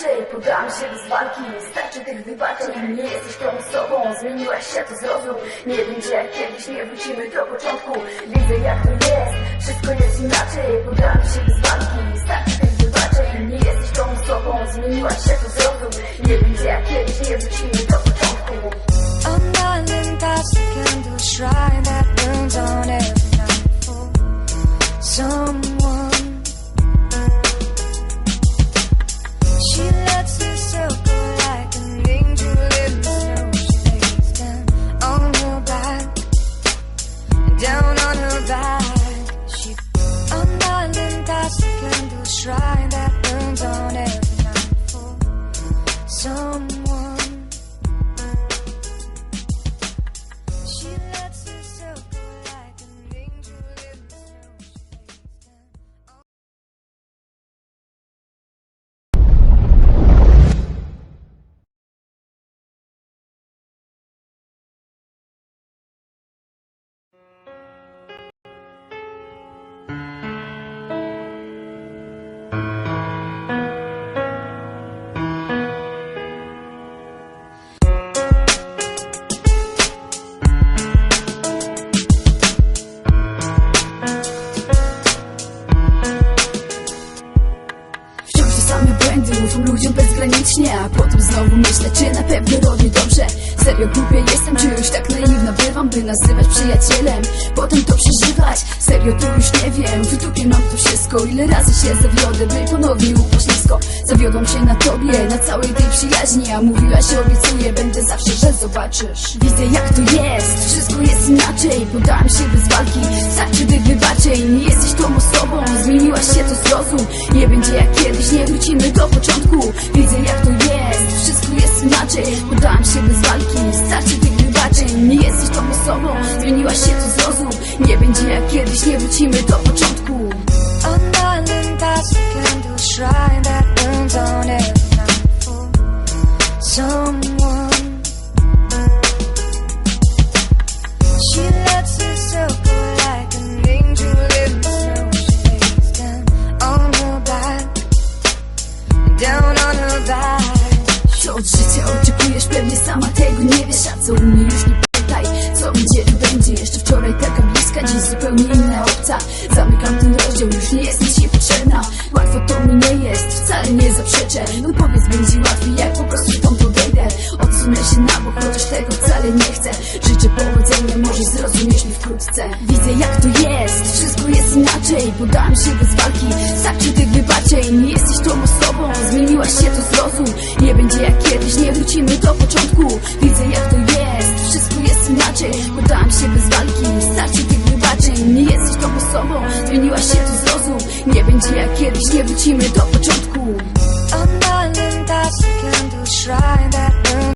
inaczej Podam się bez walki, starczy tych wybaczeń Nie jesteś tą osobą, zmieniłaś się, to zrozum. Nie będzie jak kiedyś, nie wrócimy do początku. Widzę jak to jest, wszystko jest inaczej. Podam się bez walki, ufam ludziom bezgranicznie A potem znowu myślę, czy na pewno robię Serio głupia jestem, czy już tak naiwna bywam By nazywać przyjacielem, potem to przeżywać? Serio to już nie wiem, w dupie mam to wszystko. Ile razy się zawiodę, by ponownie upaść nisko Zawiodłam się na tobie, na całej tej przyjaźni A mówiłaś, obiecuję, będę zawsze, że zobaczysz. Widzę jak to jest, wszystko jest inaczej. Podałam się bez walki, starczy tych wybaczeń Nie jesteś tą osobą, zmieniłaś się, to zrozum. Nie będzie jak kiedyś, nie wrócimy do początku. Widzę jak to jest, jest inaczej. Podałam się bez walki, starczy tych wybaczeń Nie jesteś tą osobą, zmieniłaś się, to zrozum. Nie będzie jak kiedyś, nie wrócimy do początku. down on her back, od życia oczekujesz, pewnie sama tego nie wiesz A co u mnie już nie pytaj, co będzie to będzie. Jeszcze wczoraj taka bliska, dziś zupełnie inna obca. Zamykam ten rozdział, już nie jestem ci potrzebna Łatwo to mi nie jest, wcale nie zaprzeczę. No powiedz, będzie łatwiej, jak po prostu stąd odejdę Odsunę się na bok, chociaż tego wcale nie chcę. Życzę powodzenia, może zrozumiesz mi wkrótce. Widzę jak to jest inaczej Podałam się bez walki, starczy tych wybaczeń Nie jesteś tą osobą, zmieniłaś się, to zrozum Nie będzie jak kiedyś, nie wrócimy do początku. Widzę jak to jest, wszystko jest inaczej. Podałam się bez walki, starczy tych wybaczeń. Nie jesteś tą osobą, zmieniłaś się, to zrozum Nie będzie jak kiedyś, nie wrócimy do